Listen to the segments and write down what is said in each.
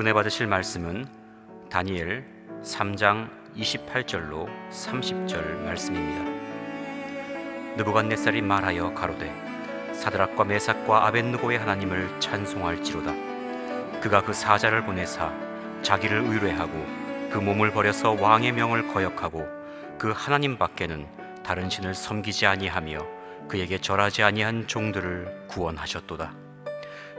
은혜 받으실 말씀은 다니엘 3장 28절로 30절 말씀입니다. 느부갓네살이 말하여 가로되 사드락과 메삭과 아벤느고의 하나님을 찬송할지로다. 그가 그 사자를 보내사 자기를 의뢰하고 그 몸을 버려서 왕의 명을 거역하고 그 하나님 밖에는 다른 신을 섬기지 아니하며 그에게 절하지 아니한 종들을 구원하셨도다.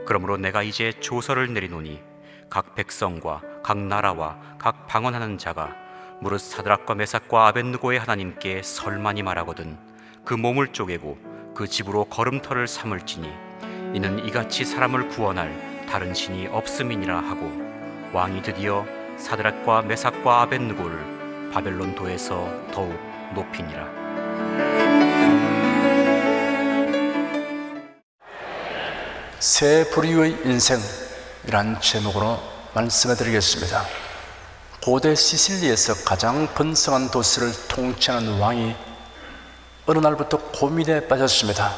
그러므로 내가 이제 조서를 내리노니 각 백성과 각 나라와 각 방언하는 자가 무릇 사드락과 메삭과 아벤느고의 하나님께 설만이 말하거든 그 몸을 쪼개고 그 집으로 걸음터를 삼을지니 이는 이같이 사람을 구원할 다른 신이 없음이니라 하고 왕이 드디어 사드락과 메삭과 아벤느고를 바벨론 도에서 더욱 높이니라. 새 부류의 인생 이란 제목으로 말씀해 드리겠습니다. 고대 시실리에서 가장 번성한 도시를 통치하는 왕이 어느 날부터 고민에 빠졌습니다.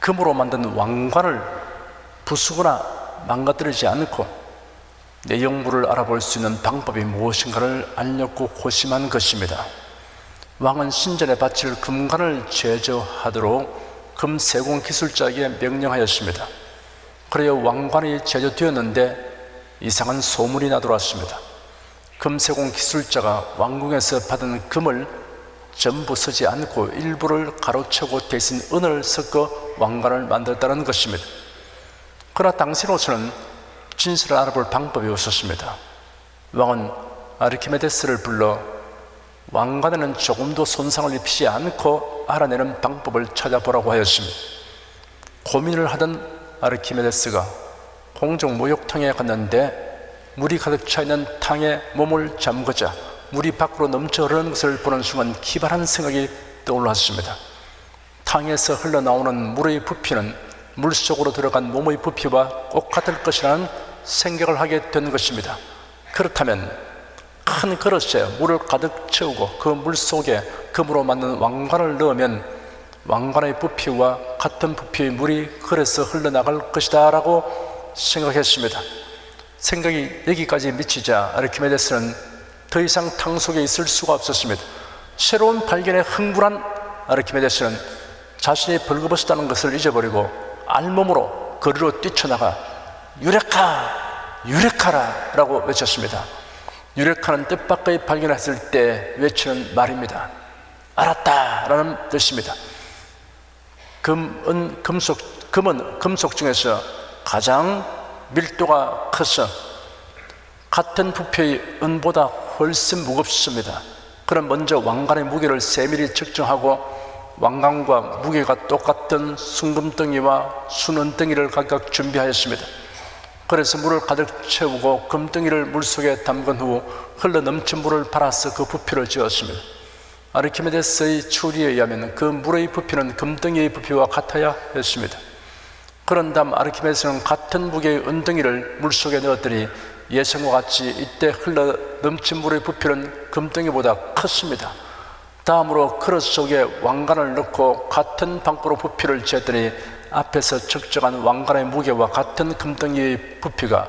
금으로 만든 왕관을 부수거나 망가뜨리지 않고 내용물을 알아볼 수 있는 방법이 무엇인가를 알려고 고심한 것입니다. 왕은 신전에 바칠 금관을 제조하도록 금세공 기술자에게 명령하였습니다. 그래야 왕관이 제조되었는데 이상한 소문이 나돌았습니다. 금세공 기술자가 왕궁에서 받은 금을 전부 쓰지 않고 일부를 가로채고 대신 은을 섞어 왕관을 만들었다는 것입니다. 그러나 당시로서는 진실을 알아볼 방법이 없었습니다. 왕은 아르키메데스를 불러 왕관에는 조금도 손상을 입히지 않고 알아내는 방법을 찾아보라고 하였습니다. 고민을 하던 아르키메데스가 공중 목욕탕에 갔는데 물이 가득 차 있는 탕에 몸을 잠그자 물이 밖으로 넘쳐 흐르는 것을 보는 순간 기발한 생각이 떠올랐습니다. 탕에서 흘러나오는 물의 부피는 물 속으로 들어간 몸의 부피와 똑같을 것이라는 생각을 하게 된 것입니다. 그렇다면 큰 그릇에 물을 가득 채우고 그 물 속에 금으로 만든 왕관을 넣으면 왕관의 부피와 같은 부피의 물이 그릇에서 흘러나갈 것이다 라고 생각했습니다. 생각이 여기까지 미치자 아르키메데스는 더 이상 탕 속에 있을 수가 없었습니다. 새로운 발견에 흥분한 아르키메데스는 자신이 벌거벗었다는 것을 잊어버리고 알몸으로 거리로 뛰쳐나가 유레카! 유레카라! 라고 외쳤습니다. 유레카는 뜻밖의 발견했을 때 외치는 말입니다. 알았다! 라는 뜻입니다. 금은 금속, 금은 금속 중에서 가장 밀도가 커서 같은 부피의 은보다 훨씬 무겁습니다. 그럼 먼저 왕관의 무게를 세밀히 측정하고 왕관과 무게가 똑같은 순금덩이와 순은덩이를 각각 준비하였습니다. 그래서 물을 가득 채우고 금덩이를 물속에 담근 후 흘러 넘친 물을 팔아서 그 부피를 지었습니다. 아르키메데스의 추리에 의하면 그 물의 부피는 금덩이의 부피와 같아야 했습니다. 그런 다음 아르키메데스는 같은 무게의 은덩이를 물속에 넣었더니 예상과 같이 이때 흘러 넘친 물의 부피는 금덩이보다 컸습니다. 다음으로 그릇 속에 왕관을 넣고 같은 방법으로 부피를 재더니 앞에서 측정한 왕관의 무게와 같은 금덩이의 부피가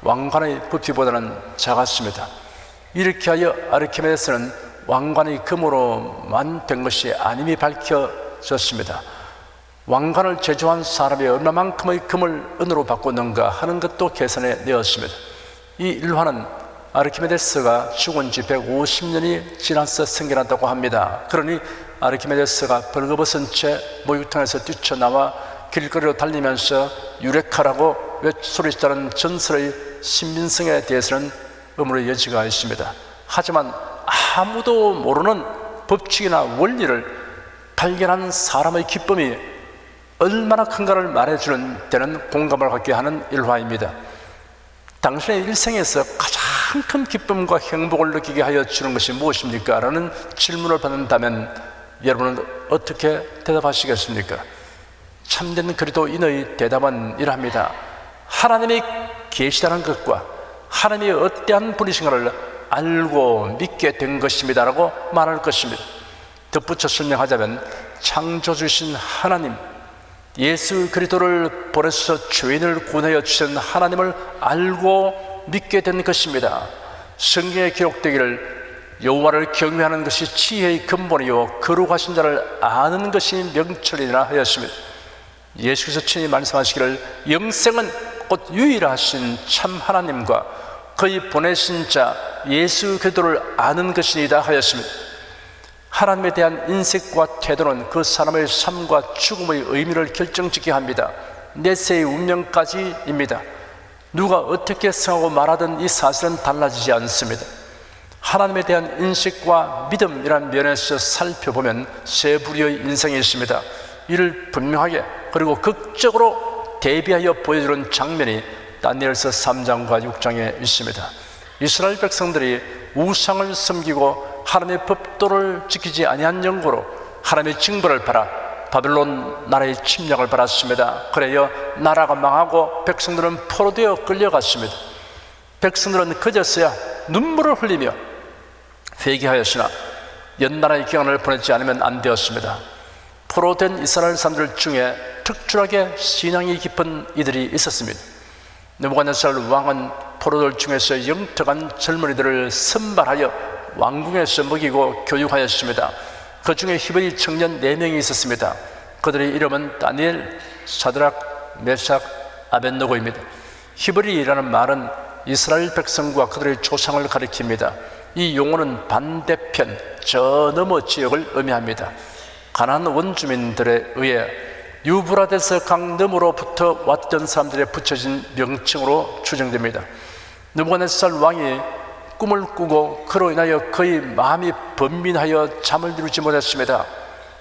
왕관의 부피보다는 작았습니다. 이렇게 하여 아르키메데스는 왕관이 금으로만 된 것이 아님이 밝혀졌습니다. 왕관을 제조한 사람이 얼마만큼의 금을 은으로 바꿨는가 하는 것도 계산해 내었습니다. 이 일화는 아르키메데스가 죽은 지 150년이 지나서 생겨났다고 합니다. 그러니 아르키메데스가 벌거벗은 채 목욕탕에서 뛰쳐나와 길거리로 달리면서 유레카라고 소리치다는 전설의 신빙성에 대해서는 의문의 여지가 있습니다. 하지만 아무도 모르는 법칙이나 원리를 발견한 사람의 기쁨이 얼마나 큰가를 말해주는 데는 공감을 갖게 하는 일화입니다. 당신의 일생에서 가장 큰 기쁨과 행복을 느끼게 하여 주는 것이 무엇입니까? 라는 질문을 받는다면 여러분은 어떻게 대답하시겠습니까? 참된 그리도인의 대답은 이러합니다. 하나님이 계시다는 것과 하나님이 어떠한 분이신가를 알고 믿게 된 것입니다라고 말할 것입니다. 덧붙여 설명하자면 창조 주신 하나님, 예수 그리스도를 보내서 죄인을 구원하여 주신 하나님을 알고 믿게 된 것입니다. 성경에 기록되기를 여호와를 경외하는 것이 지혜의 근본이요 거룩하신 자를 아는 것이 명철이라 하였습니다. 예수께서 친히 말씀하시기를 영생은 곧 유일하신 참 하나님과 그의 보내신 자 예수 그리스도를 아는 것이니다 하였습니다. 하나님에 대한 인식과 태도는 그 사람의 삶과 죽음의 의미를 결정짓게 합니다. 내세의 운명까지입니다. 누가 어떻게 생각하고 말하든 이 사실은 달라지지 않습니다. 하나님에 대한 인식과 믿음이란 면에서 살펴보면 세 부류의 인생이 있습니다. 이를 분명하게 그리고 극적으로 대비하여 보여주는 장면이 다니엘서 3장과 6장에 있습니다. 이스라엘 백성들이 우상을 섬기고 하나님의 법도를 지키지 아니한 영고로 하나님의 징벌을 받아 바벨론 나라의 침략을 받았습니다. 그래요 나라가 망하고 백성들은 포로되어 끌려갔습니다. 백성들은 그제서야 눈물을 흘리며 회개하였으나 연나라의 기간을 보내지 않으면 안 되었습니다. 포로된 이스라엘 사람들 중에 특출하게 신앙이 깊은 이들이 있었습니다. 느부갓네살 왕은 포로들 중에서 영특한 젊은이들을 선발하여 왕궁에서 먹이고 교육하였습니다. 그 중에 히브리 청년 4명이 있었습니다. 그들의 이름은 다니엘, 사드락, 메삭, 아벤노고입니다. 히브리라는 말은 이스라엘 백성과 그들의 조상을 가리킵니다. 이 용어는 반대편, 저 너머 지역을 의미합니다. 가난 원주민들에 의해 유브라데스 강 너머로부터 왔던 사람들의 붙여진 명칭으로 추정됩니다. 느부갓네살 왕이 꿈을 꾸고 그로 인하여 그의 마음이 번민하여 잠을 이루지 못했습니다.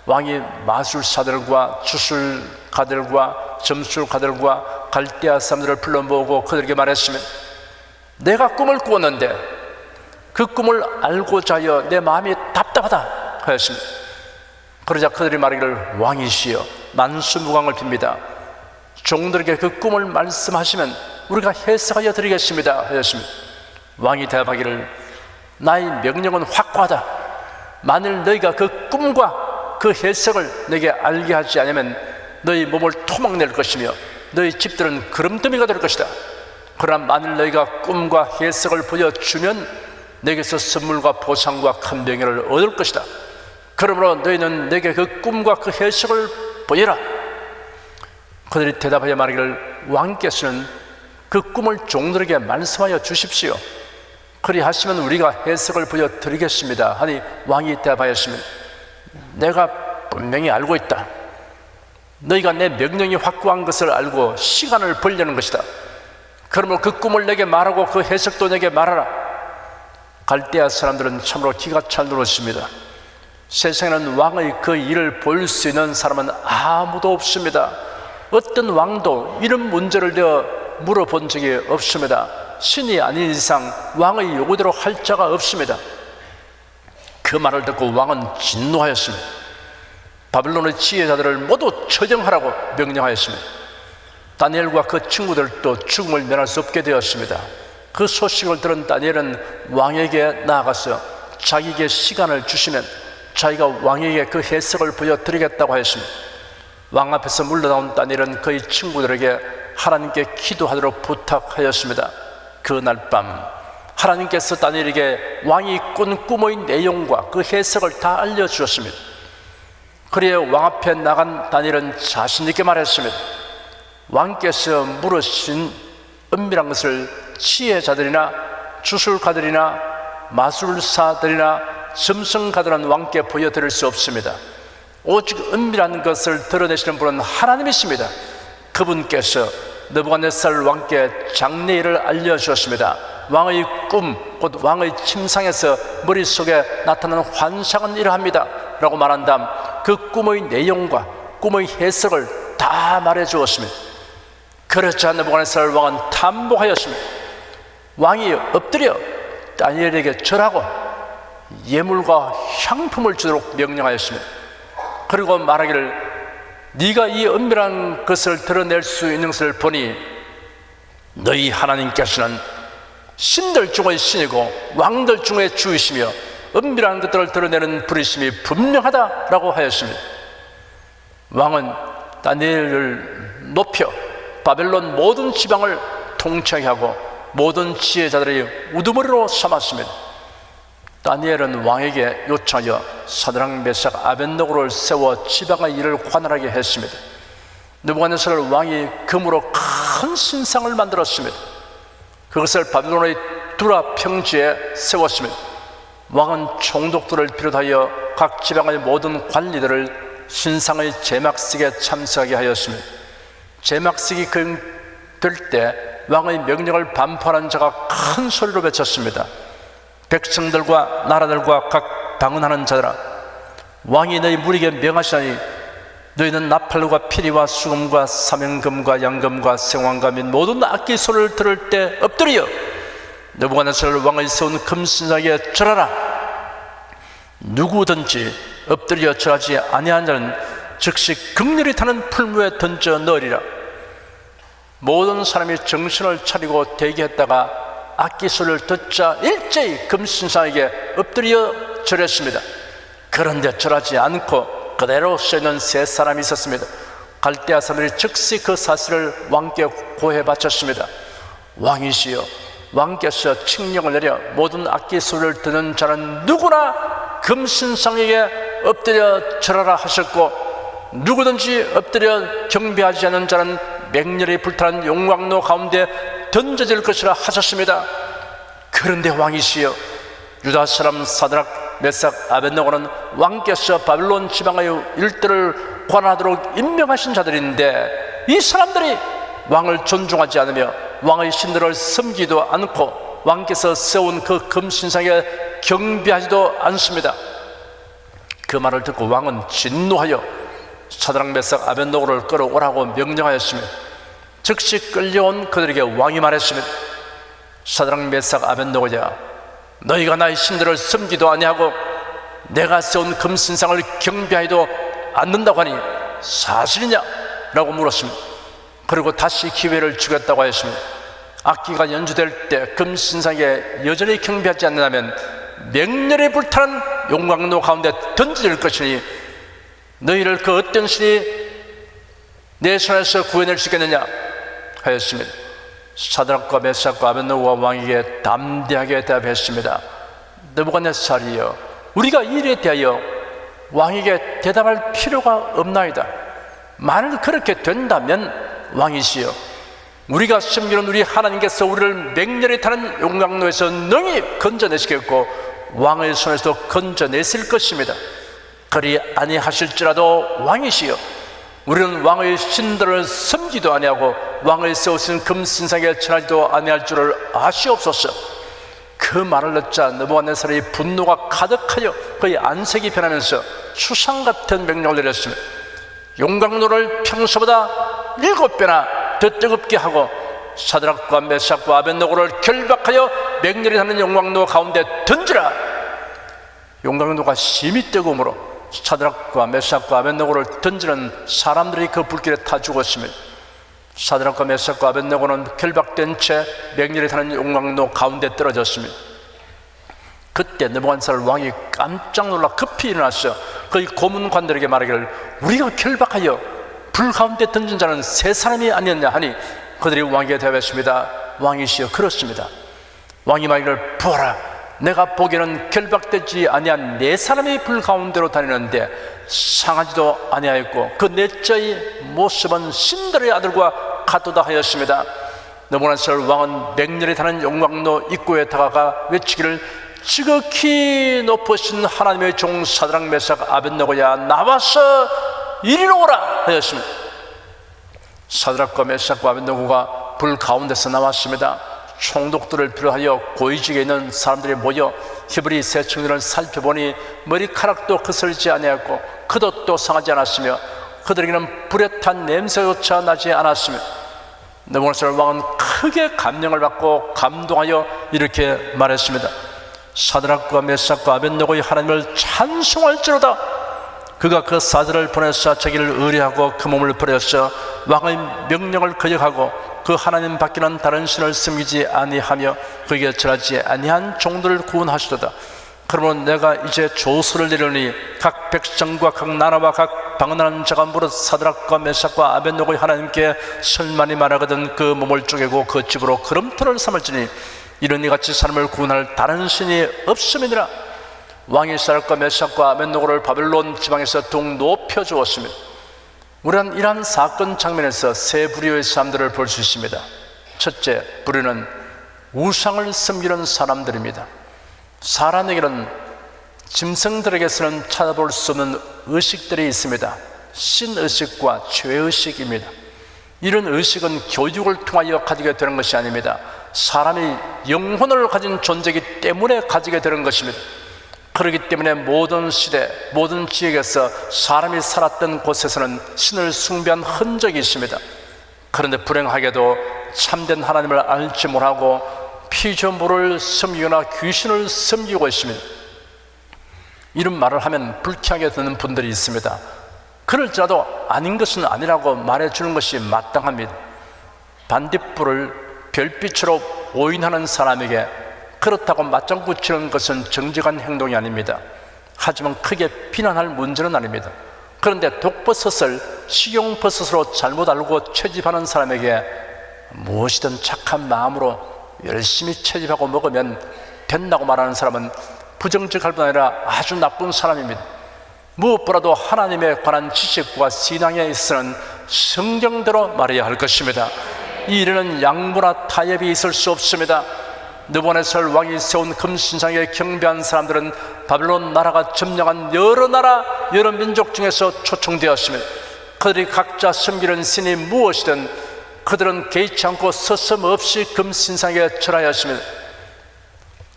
왕이 마술사들과 주술가들과 점술가들과 갈대아 사람들을 불러 모으고 그들에게 말했으면 내가 꿈을 꾸었는데 그 꿈을 알고자 하여 내 마음이 답답하다 하였습니다. 그러자 그들이 말하기를 왕이시여 만수무강을 빕니다. 종들에게 그 꿈을 말씀하시면 우리가 해석하여 드리겠습니다 하였습니다. 왕이 대답하기를 나의 명령은 확고하다. 만일 너희가 그 꿈과 그 해석을 내게 알게 하지 않으면 너희 몸을 토막낼 것이며 너희 집들은 그름더미가 될 것이다. 그러나 만일 너희가 꿈과 해석을 보여주면 내게서 선물과 보상과 큰 명예를 얻을 것이다. 그러므로 너희는 내게 그 꿈과 그 해석을 보여라. 그들이 대답하여 말하기를 왕께서는 그 꿈을 종들에게 말씀하여 주십시오. 그리하시면 우리가 해석을 보여드리겠습니다. 하니 왕이 대답하였으면 내가 분명히 알고 있다. 너희가 내 명령이 확고한 것을 알고 시간을 벌려는 것이다. 그러므로 그 꿈을 내게 말하고 그 해석도 내게 말하라. 갈대아 사람들은 참으로 기가 찰 누렀습니다. 세상에는 왕의 그 일을 볼 수 있는 사람은 아무도 없습니다. 어떤 왕도 이런 문제를 내어 물어본 적이 없습니다. 신이 아닌 이상 왕의 요구대로 할 자가 없습니다. 그 말을 듣고 왕은 진노하였습니다. 바빌론의 지혜자들을 모두 처정하라고 명령하였습니다. 다니엘과 그 친구들도 죽음을 면할 수 없게 되었습니다. 그 소식을 들은 다니엘은 왕에게 나아가서 자기에게 시간을 주시면 자기가 왕에게 그 해석을 보여드리겠다고 하였습니다. 왕 앞에서 물러나온 다니엘은 그의 친구들에게 하나님께 기도하도록 부탁하였습니다. 그날 밤 하나님께서 다니엘에게 왕이 꾼 꿈의 내용과 그 해석을 다 알려주었습니다. 그리해 왕 앞에 나간 다니엘은 자신 있게 말했습니다. 왕께서 물으신 은밀한 것을 지혜자들이나 주술가들이나 마술사들이나 점성가들은 왕께 보여드릴 수 없습니다. 오직 은밀한 것을 드러내시는 분은 하나님이십니다. 그분께서 느부갓네살 왕께 장래일을 알려주었습니다. 왕의 꿈, 곧 왕의 침상에서 머릿속에 나타나는 환상은 이러합니다. 라고 말한 다음 그 꿈의 내용과 꿈의 해석을 다 말해 주었습니다. 그렇자 느부갓네살 왕은 탐복하였습니다. 왕이 엎드려 다니엘에게 절하고 예물과 향품을 주도록 명령하였습니다. 그리고 말하기를 네가 이 은밀한 것을 드러낼 수 있는 것을 보니 너희 하나님께서는 신들 중의 신이고 왕들 중의 주이시며 은밀한 것들을 드러내는 부르심이 분명하다라고 하였습니다. 왕은 다니엘을 높여 바벨론 모든 지방을 통치하게 하고 모든 지혜자들이 우두머리로 삼았습니다. 다니엘은 왕에게 요청하여 사드랑 메삭 아벤노고를 세워 지방의 일을 관할하게 했습니다. 느부갓네살 왕이 금으로 큰 신상을 만들었습니다. 그것을 바빌론의 두라 평지에 세웠습니다. 왕은 총독들을 비롯하여 각 지방의 모든 관리들을 신상의 제막식에 참석하게 하였습니다. 제막식이 될 때 왕의 명령을 반포하는 자가 큰 소리로 외쳤습니다. 백성들과 나라들과 각 방언하는 자들아 왕이 너희 무리에게 명하시니 너희는 나팔과 피리와 수금과 사명금과 양금과 생황과 및 모든 악기 소리를 들을 때 엎드려 느부갓네살 왕의 세운 금신상에 절하라. 누구든지 엎드려 절하지 아니한 자는 즉시 극렬히 타는 풀무에 던져 넣으리라. 모든 사람이 정신을 차리고 대기했다가 악기 소리를 듣자 일제히 금신상에게 엎드려 절했습니다. 그런데 절하지 않고 그대로 쓰는 세 사람이 있었습니다. 갈대아 사람들이 즉시 그 사실을 왕께 고해 바쳤습니다. 왕이시여 왕께서 칙령을 내려 모든 악기 소리를 듣는 자는 누구나 금신상에게 엎드려 절하라 하셨고 누구든지 엎드려 경배하지 않는 자는 맹렬히 불타는 용광로 가운데 던져질 것이라 하셨습니다 그런데 왕이시여 유다 사람 사드락 메삭 아벤노고는 왕께서 바빌론 지방의 일들을 관하도록 임명하신 자들인데 이 사람들이 왕을 존중하지 않으며 왕의 신들을 섬기도 않고 왕께서 세운 그 금신상에 경배하지도 않습니다. 그 말을 듣고 왕은 진노하여 사드락 메삭 아벤노고를 끌어오라고 명령하였으며 즉시 끌려온 그들에게 왕이 말했습니다. 사드락 메삭 아벤노고야 너희가 나의 신들을 섬기도 아니하고 내가 세운 금신상을 경배하지도 않는다고 하니 사실이냐? 라고 물었습니다. 그리고 다시 기회를 주겠다고 하였습니다. 악기가 연주될 때 금신상에 여전히 경배하지 않는다면 맹렬히 불타는 용광로 가운데 던져질 것이니 너희를 그 어떤 신이 내 손에서 구해낼 수 있겠느냐 하였습니다. 사드락과 메삭과 아벤노와 왕에게 담대하게 대답했습니다. 느부갓네살이여, 우리가 이 일에 대하여 왕에게 대답할 필요가 없나이다. 만일 그렇게 된다면 왕이시여, 우리가 섬기는 우리 하나님께서 우리를 맹렬히 타는 용광로에서 능히 건져내시겠고 왕의 손에서 건져내실 것입니다. 그리 아니하실지라도 왕이시여, 우리는 왕의 신들을 섬기도 아니하고 왕의 세우신 금신상에 절하지도 아니할 줄을 아시옵소서. 그 말을 듣자 느부갓네살의 분노가 가득하여 그의 안색이 변하면서 추상 같은 명령을 내렸으며 용광로를 평소보다 일곱 배나 더 뜨겁게 하고 사드락과 메삭과 아벤노고를 결박하여 맹렬히 하는 용광로 가운데 던지라. 용광로가 심히 뜨거움으로 사드락과 메삭과 아벤노고를 던지는 사람들이 그 불길에 타 죽었으며 사드락과 메삭과 아벤노고는 결박된 채 맹렬히 타는 용광로 가운데 떨어졌습니다. 그때 느부갓네살 왕이 깜짝 놀라 급히 일어났어. 그의 고문관들에게 말하기를 우리가 결박하여 불 가운데 던진 자는 세 사람이 아니었냐 하니 그들이 왕에게 대답했습니다. 왕이시여 그렇습니다. 왕이 말하기를 보라 내가 보기에는 결박되지 아니한 네 사람이 불 가운데로 다니는데 상하지도 아니하였고 그 넷째의 모습은 신들의 아들과 같도다 하였습니다. 너무나설 왕은 맹렬히 타는 용광로 입구에 다가가 외치기를 지극히 높으신 하나님의 종 사드락 메삭 아벤노고야 나와서 이리로 오라 하였습니다. 사드락과 메삭과 아벤노고가 불 가운데서 나왔습니다. 총독들을 비롯하여 고위직에 있는 사람들이 모여 히브리 세층들을 살펴보니 머리카락도 거슬지 아니하고 그릇도 상하지 않았으며 그들에게는 불에 탄 냄새조차 나지 않았으며 느부갓네살 왕은 크게 감명을 받고 감동하여 이렇게 말했습니다. 사드락과 메삭과 아벤노고의 하나님을 찬송할지로다. 그가 그 사들을 보내서 자기를 의뢰하고 그 몸을 버려서 왕의 명령을 거역하고 그 하나님 밖에는 다른 신을 섬기지 아니하며 그에게 절하지 아니한 종들을 구원하시도다. 그러면 내가 이제 조서를 내려니 각 백성과 각 나라와 각 방언하는 자가 무릇 사드락과 메삭과 아벤노고의 하나님께 설만이 말하거든 그 몸을 쪼개고 그 집으로 그름터를 삼을지니 이런 이같이 사람을 구원할 다른 신이 없음이니라 왕이 사드락과 메삭과 아벤노고를 바벨론 지방에서 동 높여 주었습니다 우리는 이러한 사건 장면에서 세 부류의 사람들을 볼 수 있습니다 첫째 부류는 우상을 섬기는 사람들입니다 사람에게는 짐승들에게서는 찾아볼 수 없는 의식들이 있습니다. 신의식과 죄의식입니다. 이런 의식은 교육을 통하여 가지게 되는 것이 아닙니다. 사람이 영혼을 가진 존재이기 때문에 가지게 되는 것입니다. 그렇기 때문에 모든 시대, 모든 지역에서 사람이 살았던 곳에서는 신을 숭배한 흔적이 있습니다. 그런데 불행하게도 참된 하나님을 알지 못하고 피조물을 섬기거나 귀신을 섬기고 있습니다. 이런 말을 하면 불쾌하게 듣는 분들이 있습니다. 그럴지라도 아닌 것은 아니라고 말해주는 것이 마땅합니다. 반딧불을 별빛으로 오인하는 사람에게 그렇다고 맞장 구 치는 것은 정직한 행동이 아닙니다. 하지만 크게 비난할 문제는 아닙니다. 그런데 독버섯을 식용버섯으로 잘못 알고 채집하는 사람에게 무엇이든 착한 마음으로 열심히 채집하고 먹으면 된다고 말하는 사람은 부정직할 뿐 아니라 아주 나쁜 사람입니다. 무엇보다도 하나님에 관한 지식과 신앙에 있어서는 성경대로 말해야 할 것입니다. 이 일에는 양보나 타협이 있을 수 없습니다. 느보네살 왕이 세운 금신상에 경배한 사람들은 바벨론 나라가 점령한 여러 나라 여러 민족 중에서 초청되었습니다. 그들이 각자 섬기는 신이 무엇이든 그들은 개의치 않고 서슴없이 금신상에 절하였습니다.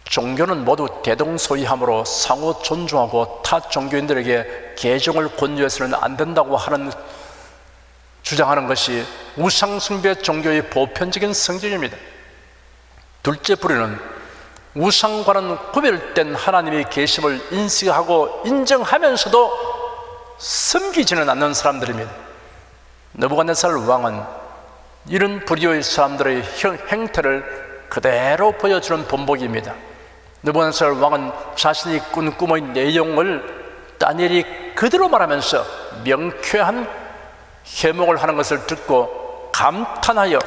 종교는 모두 대동소이함으로 상호 존중하고 타 종교인들에게 개종을 권유해서는 안 된다고 하는 주장하는 것이 우상숭배 종교의 보편적인 성질입니다. 둘째 부류는 우상과는 구별된 하나님의 계심을 인식하고 인정하면서도 섬기지는 않는 사람들입니다. 느부갓네살 왕은 이런 부류의 사람들의 행태를 그대로 보여주는 본보기입니다. 느부갓네살 왕은 자신이 꾼 꿈의 내용을 다니엘이 그대로 말하면서 명쾌한 해몽을 하는 것을 듣고 감탄하여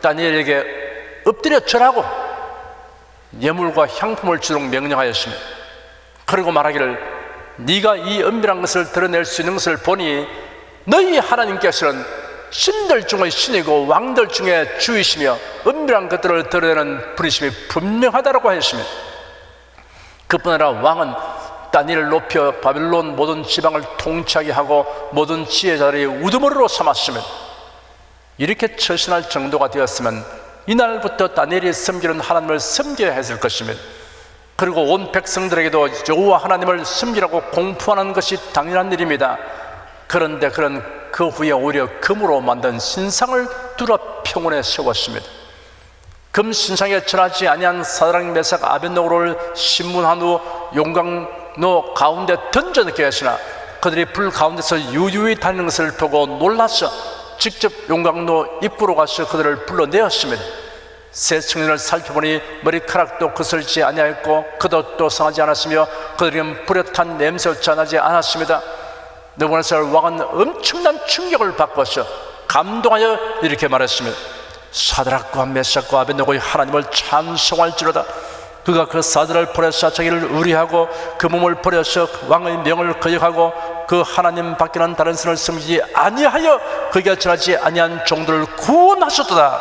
다니엘에게 엎드려 절하고 예물과 향품을 주도록 명령하였습니다. 그리고 말하기를 네가 이 은밀한 것을 드러낼 수 있는 것을 보니 너희 하나님께서는 신들 중의 신이고 왕들 중에 주이시며 은밀한 것들을 드러내는 분이심이 분명하다고 하였습니다. 그뿐 아니라 왕은 다니엘을 높여 바빌론 모든 지방을 통치하게 하고 모든 지혜자들이 우두머리로 삼았습니다. 이렇게 처신할 정도가 되었으면 이날부터 다니엘이 섬기는 하나님을 섬겨야 했을 것입니다. 그리고 온 백성들에게도 여호와 하나님을 섬기라고 공포하는 것이 당연한 일입니다. 그런데 그런 그 후에 오히려 금으로 만든 신상을 뚫어 평원에 세웠습니다. 금 신상에 절하지 아니한 사드랑 메삭 아벤노고를 신문한 후 용광로 가운데 던져 넣게 하시나 그들이 불 가운데서 유유히 다니는 것을 보고 놀라서 직접 용광로 입구로 가서 그들을 불러내었습니다. 새 청년을 살펴보니 머리카락도 거슬지 아니하였고 그것도 상하지 않았으며 그들은 뿌렷한 냄새조차 나지 않았습니다. 느부갓네살 왕은 엄청난 충격을 받고서 감동하여 이렇게 말했습니다. 사드락과 메삭과 아벤노고의 하나님을 찬송할지로다. 그가 그 사드를 버려서 자기를 의리하고 그 몸을 버려서 왕의 명을 거역하고 그 하나님 밖에는 다른 신을 섬기지 아니하여 그에게 전하지 아니한 종들을 구원하셨도다.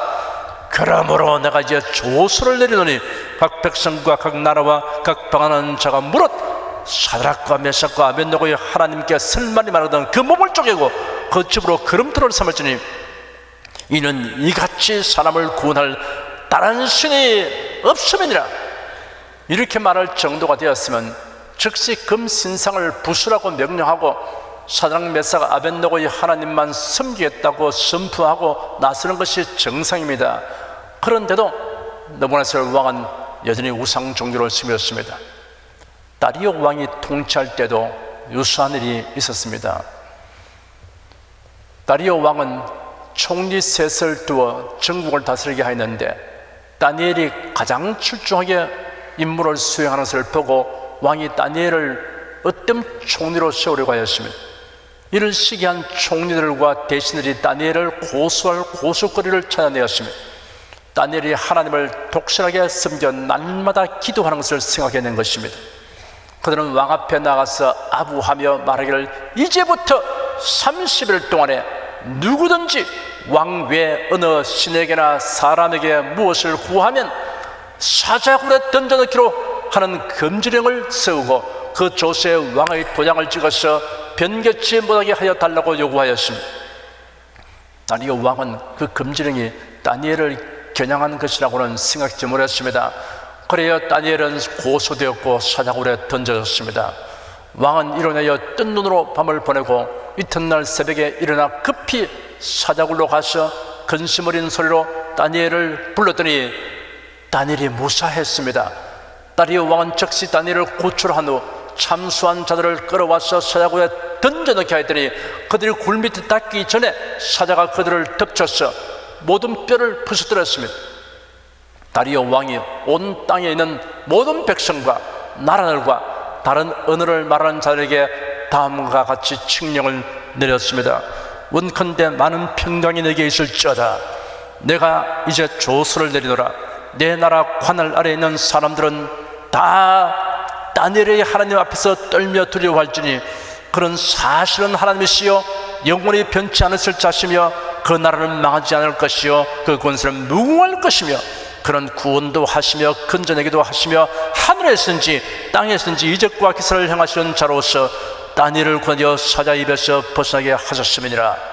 그러므로 내가 이제 조서를 내리노니 각 백성과 각 나라와 각 방하는 자가 무릇 사드락과 메삭과 아벤노고의 하나님께 설만이 말하던 그 몸을 쪼개고 그 집으로 그름터를 삼을지니 이는 이같이 사람을 구원할 다른 신이 없음이니라 이렇게 말할 정도가 되었으면 즉시 금신상을 부수라고 명령하고 사드락 메삭 아벤노고의 하나님만 섬기겠다고 선포하고 나서는 것이 정상입니다. 그런데도 너무나설 왕은 여전히 우상 종교를 섬겼습니다. 다리오 왕이 통치할 때도 유사한 일이 있었습니다. 다리오 왕은 총리 셋을 두어 전국을 다스리게 하였는데 다니엘이 가장 출중하게 임무를 수행하는 것을 보고 왕이 다니엘을 어떤 총리로 세우려고 하였습니다. 이를 시기한 총리들과 대신들이 다니엘을 고소할 고소거리를 찾아내었습니다. 다니엘이 하나님을 독실하게 섬겨 날마다 기도하는 것을 생각해낸 것입니다. 그들은 왕 앞에 나가서 아부하며 말하기를 이제부터 30일 동안에 누구든지 왕 외 어느 신에게나 사람에게 무엇을 구하면 사자굴에 던져넣기로 하는 금지령을 세우고 그 조세에 왕의 도장을 찍어서 변개치 못하게 하여 달라고 요구하였습니다. 다니엘 왕은 그 금지령이 다니엘을 겨냥한 것이라고는 생각지 못했습니다. 그래야 다니엘은 고소되었고 사자굴에 던져졌습니다. 왕은 일어나여 뜬 눈으로 밤을 보내고 이튿날 새벽에 일어나 급히 사자굴로 가서 근심 어린 소리로 다니엘을 불렀더니 다니엘이 무사했습니다. 다리오 왕은 즉시 다니엘을 구출한 후 참수한 자들을 끌어와서 사자굴에 던져넣게 하였더니 그들이 굴 밑에 닿기 전에 사자가 그들을 덮쳐서 모든 뼈를 부수뜨렸습니다. 다리오 왕이 온 땅에 있는 모든 백성과 나라들과 다른 언어를 말하는 자들에게 다음과 같이 칙령을 내렸습니다. 원컨대 많은 평강이 내게 있을지어다. 내가 이제 조서를 내리노라. 내 나라 관할 아래 있는 사람들은 다 다니엘의 하나님 앞에서 떨며 두려워할지니 그런 사실은 하나님이시여 영원히 변치 않으실 자시며 그 나라는 망하지 않을 것이요 그 권세는 무궁할 것이며 그런 구원도 하시며 근전하기도 하시며 하늘에서든지 땅에서든지 이적과 기사를 행하시는 자로서 다니엘을 구하여 사자 입에서 벗어나게 하셨음이니라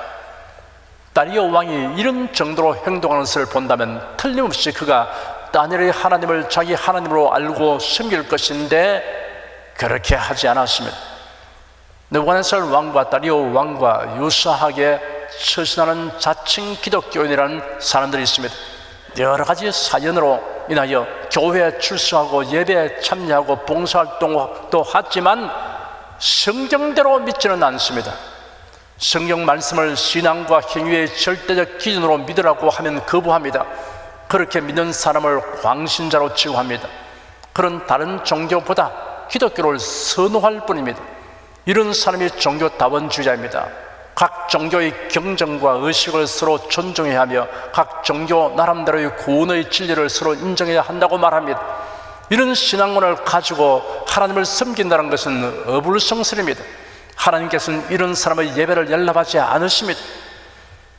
다리오 왕이 이런 정도로 행동하는 것을 본다면 틀림없이 그가 다니엘의 하나님을 자기 하나님으로 알고 섬길 것인데 그렇게 하지 않았습니다. 느부갓네살 왕과 다리오 왕과 유사하게 처신하는 자칭 기독교인이라는 사람들이 있습니다. 여러 가지 사연으로 인하여 교회에 출석하고 예배에 참여하고 봉사활동도 하지만 성경대로 믿지는 않습니다. 성경 말씀을 신앙과 행위의 절대적 기준으로 믿으라고 하면 거부합니다. 그렇게 믿는 사람을 광신자로 취급합니다. 그런 다른 종교보다 기독교를 선호할 뿐입니다. 이런 사람이 종교 다원주의자입니다. 각 종교의 경전과 의식을 서로 존중해야 하며 각 종교 나름대로의 구원의 진리를 서로 인정해야 한다고 말합니다. 이런 신앙관을 가지고 하나님을 섬긴다는 것은 어불성설입니다. 하나님께서는 이런 사람의 예배를 연락하지 않으십니다.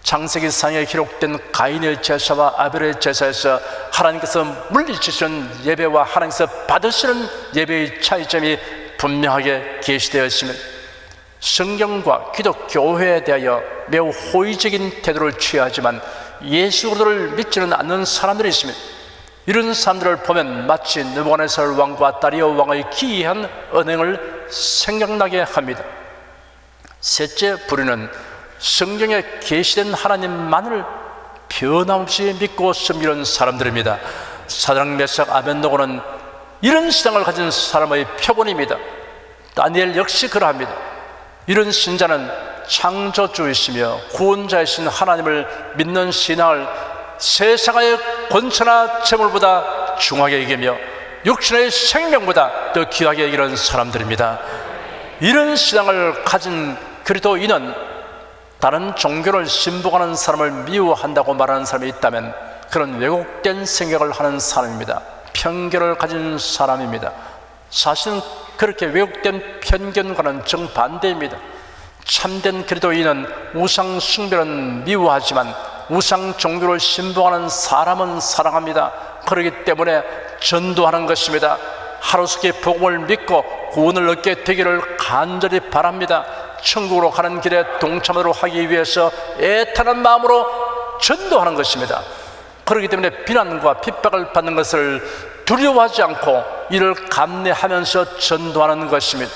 창세기상에 기록된 가인의 제사와 아벨의 제사에서 하나님께서 물리치시는 예배와 하나님께서 받으시는 예배의 차이점이 분명하게 계시되어 있습니다. 성경과 기독교회에 대하여 매우 호의적인 태도를 취하지만 예수를 믿지는 않는 사람들이 있습니다. 이런 사람들을 보면 마치 느부갓네살 왕과 다리오 왕의 기이한 언행을 생각나게 합니다. 셋째 부류는 성경에 계시된 하나님만을 변함없이 믿고 섬기는 사람들입니다. 사드락 메삭 아벤노고는 이런 신앙을 가진 사람의 표본입니다. 다니엘 역시 그러합니다. 이런 신자는 창조주이시며 구원자이신 하나님을 믿는 신앙을 세상의 권천나 재물보다 중하게 여기며 육신의 생명보다 더 귀하게 여기는 사람들입니다. 이런 신앙을 가진 그리스도인은 다른 종교를 신봉하는 사람을 미워한다고 말하는 사람이 있다면 그런 왜곡된 생각을 하는 사람입니다. 편견을 가진 사람입니다. 사실은 그렇게 왜곡된 편견과는 정반대입니다. 참된 그리스도인은 우상 숭배는 미워하지만 우상 종교를 신봉하는 사람은 사랑합니다. 그렇기 때문에 전도하는 것입니다. 하루속히 복음을 믿고 구원을 얻게 되기를 간절히 바랍니다. 천국으로 가는 길에 동참하도록 하기 위해서 애타는 마음으로 전도하는 것입니다. 그렇기 때문에 비난과 핍박을 받는 것을 두려워하지 않고 이를 감내하면서 전도하는 것입니다.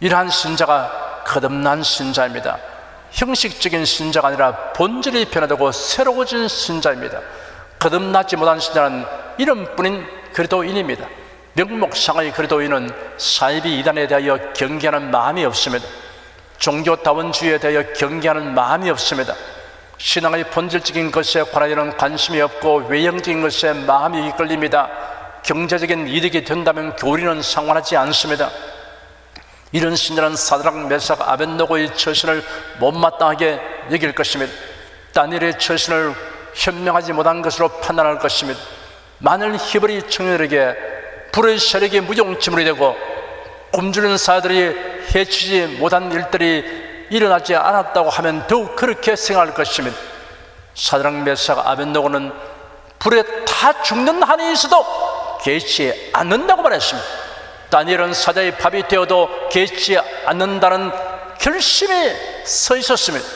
이러한 신자가 거듭난 신자입니다. 형식적인 신자가 아니라 본질이 변화되고 새로워진 신자입니다. 거듭나지 못한 신자는 이름뿐인 그리도인입니다. 명목상의 그리도인은 사이비 이단에 대하여 경계하는 마음이 없습니다. 종교다원주의에 대하여 경계하는 마음이 없습니다. 신앙의 본질적인 것에 관하여는 관심이 없고 외형적인 것에 마음이 이끌립니다. 경제적인 이득이 된다면 교리는 상관하지 않습니다. 이런 신들은 사드락 메삭 아벤노고의 처신을 못마땅하게 여길 것입니다. 다니엘의 처신을 현명하지 못한 것으로 판단할 것입니다. 만일 히브리 청년에게 불의 세력이 무용지물이 되고 굶주리는 사들이 해치지 못한 일들이 일어나지 않았다고 하면 더욱 그렇게 생각할 것입니다. 사드락 메삭 아벤노고는 불에 다 죽는 한이 있어도 개치 않는다고 말했습니다. 다니엘은 사자의 밥이 되어도 개치 않는다는 결심이 서 있었습니다.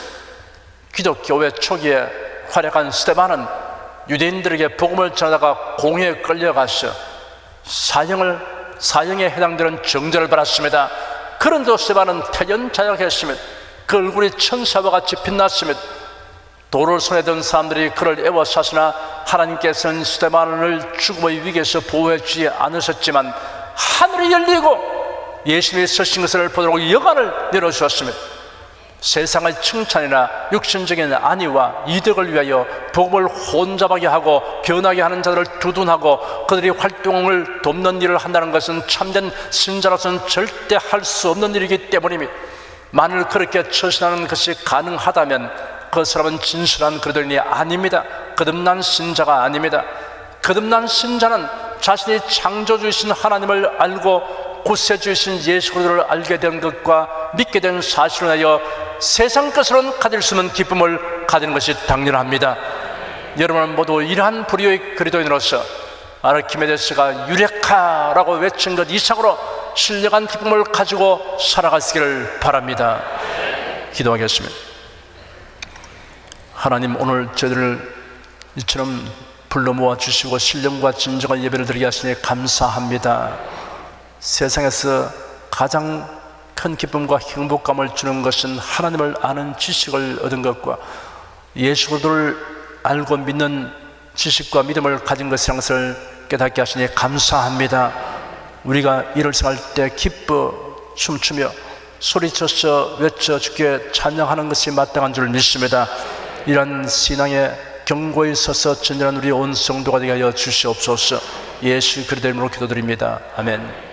기독교회 초기에 활약한 스테반은 유대인들에게 복음을 전하다가 공에 끌려가서 사형을 사형에 해당되는 정죄를 받았습니다. 그런데 스테반은 태연자약했습니다. 그 얼굴이 천사와 같이 빛났습니다. 돌을 손에 든 사람들이 그를 애워쌌으나 하나님께서는 스테반을 죽음의 위기에서 보호해 주지 않으셨지만 하늘이 열리고 예수님이 서신 것을 보도록 여간을 내려주었습니다. 세상의 칭찬이나 육신적인 안위와 이득을 위하여 복음을 혼잡하게 하고 변하게 하는 자들을 두둔하고 그들이 활동을 돕는 일을 한다는 것은 참된 신자로서는 절대 할 수 없는 일이기 때문입니다. 만일 그렇게 처신하는 것이 가능하다면 그 사람은 진실한 그리스도인이 아닙니다. 거듭난 신자가 아닙니다. 거듭난 신자는 자신이 창조주이신 하나님을 알고 구세주이신 예수 그리스도를 알게 된 것과 믿게 된 사실을 하여 세상 것으로는 가질 수 없는 기쁨을 가지는 것이 당연합니다. 여러분 모두 이러한 불의의 그리스도인으로서 아르키메데스가 유레카라고 외친 것 이상으로 신령한 기쁨을 가지고 살아가시기를 바랍니다. 기도하겠습니다. 하나님 오늘 저희들을 이처럼 불러 모아 주시고 신령과 진정한 예배를 드리게 하시니 감사합니다. 세상에서 가장 큰 기쁨과 행복감을 주는 것은 하나님을 아는 지식을 얻은 것과 예수 그리스도를 알고 믿는 지식과 믿음을 가진 것이라는 것을 깨닫게 하시니 감사합니다. 우리가 일을 생할 때 기뻐 춤추며 소리쳐서 외쳐 주께 찬양하는 것이 마땅한 줄 믿습니다. 이런 신앙의 경고에 서서 전전한 우리 온 성도가 되게 하여 주시옵소서. 예수 그리스도 이름으로 기도드립니다. 아멘.